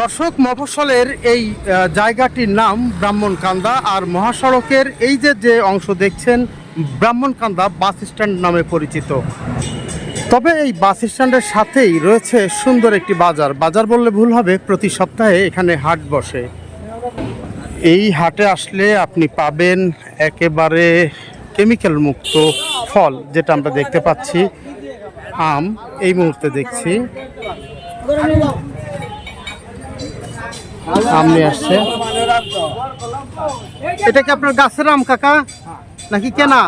দর্শক, মফস্বলের এই জায়গাটির নাম ব্রাহ্মণকান্দা। আর মহাসড়কের এই যে যে অংশ দেখছেন, ব্রাহ্মণকান্দা বাস স্ট্যান্ড নামে পরিচিত। তবে এই বাস স্ট্যান্ডের সাথেই রয়েছে সুন্দর একটি বাজার। বাজার বললে ভুল হবে, প্রতি সপ্তাহে এখানে হাট বসে। এই হাটে আসলে আপনি পাবেন একেবারে কেমিক্যাল মুক্ত ফল, যেটা আমরা দেখতে পাচ্ছি। আম, এই মুহূর্তে দেখছি। আম নিয়ে আসছে। এটা কি আপনার গাছের আম কাকা? নাকি কেনা?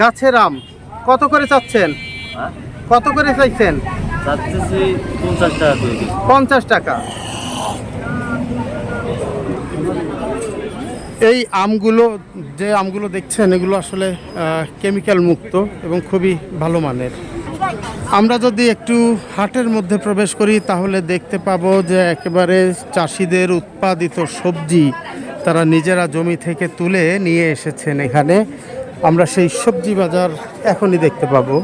গাছের আম। কত করে চাচ্ছেন? হ্যাঁ? কত করে চাইছেন? টাকা পঞ্চাশ টাকা। এই আমগুলো যে আমগুলো দেখছেন এগুলো আসলে কেমিক্যাল মুক্ত এবং খুবই ভালো মানের। আমরা যদি একটু হাটের মধ্যে প্রবেশ করি, তাহলে দেখতে পাবো যে একেবারে চাষিদের উৎপাদিত সবজি তারা নিজেরা জমি থেকে তুলে নিয়ে এসেছেন এখানে। আমরা সেই সবজি বাজার এখনই দেখতে পাবো।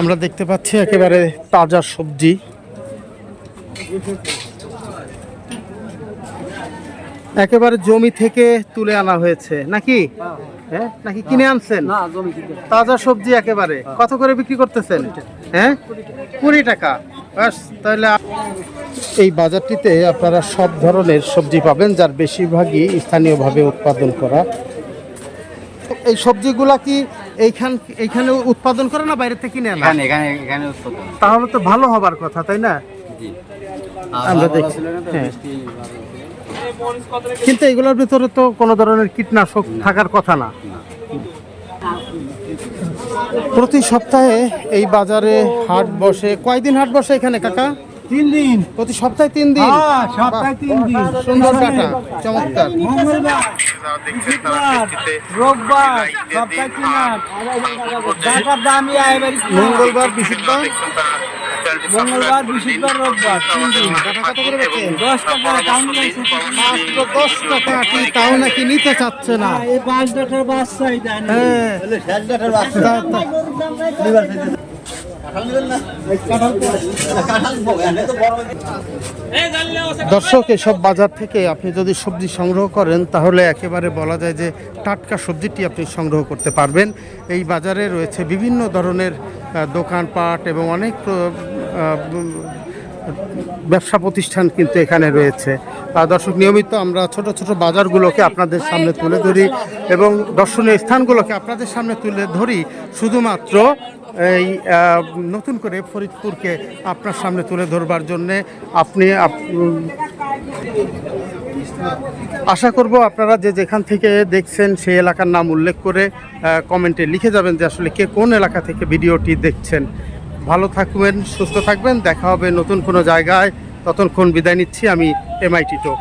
আমরা দেখতে পাচ্ছি একেবারে তাজা সবজি। একেবারে জমি থেকে তুলে আনা হয়েছে, নাকি? হ্যাঁ? নাকি কিনে আনছেন? তাজা সবজি একেবারে। কত করে বিক্রি করতেছেন? হ্যাঁ? কুড়ি টাকা। বাস তাহলে এই বাজারটিতে আপনারা সব ধরনের সবজি পাবেন যার বেশিরভাগই স্থানীয়ভাবে উৎপাদন করা। এই সবজিগুলা কি এইখান এইখানে উৎপাদন করে না বাইরে থেকে কিনে আনা? এখানে এখানে এখানে উৎপাদন। তাহলে তো ভালো হবার কথা তাই না? জি। আমরা দেখছি। হ্যাঁ। কিন্তু এগুলোর ভিতরে তো কোনো ধরনের কীটনাশক থাকার কথা না। প্রতি সপ্তাহে এই বাজারে হাট বসে। কয়দিন হাট বসে এখানে কাকা? তিন দিন। প্রতি সপ্তাহে তিন দিন? হ্যাঁ, সপ্তাহে তিন দিন। সুন্দর কাটা চমৎকার। মঙ্গলবার। বৃহস্পতিবার মঙ্গলবার বৃহস্পতিবার রোববার তিন দিন দশ টাকা মাত্র দশ টাকা কি তাও নাকি নিতে চাচ্ছে না। এই পাঁচ টাকার হ্যাঁ তা- তা- দর্শক এসব বাজার থেকে আপনি যদি সবজি সংগ্রহ করেন তাহলে একেবারে বলা যায় যে টাটকা সবজিটি আপনি সংগ্রহ করতে পারবেন। এই বাজারে রয়েছে বিভিন্ন ধরনের দোকানপাট এবং অনেক ব্যবসা প্রতিষ্ঠান কিন্তু এখানে রয়েছে। দর্শক, নিয়মিত আমরা ছোট ছোট বাজারগুলোকে আপনাদের সামনে তুলে ধরি এবং দর্শনীয় স্থানগুলোকে আপনাদের সামনে তুলে ধরি। শুধুমাত্র এই নতুন করে ফরিদপুরকে আপনার সামনে তুলে ধরবার জন্যে আপনি আপ- আশা করব আপনারা যে যেখান থেকে দেখছেন সেই এলাকার নাম উল্লেখ করে কমেন্টে লিখে যাবেন যে আসলে কে কোন এলাকা থেকে ভিডিওটি দেখছেন। ভালো থাকবেন, সুস্থ থাকবেন। দেখা হবে নতুন কোনো জায়গায়। ততক্ষণ বিদায় নিচ্ছি, আমি এমআইটি টো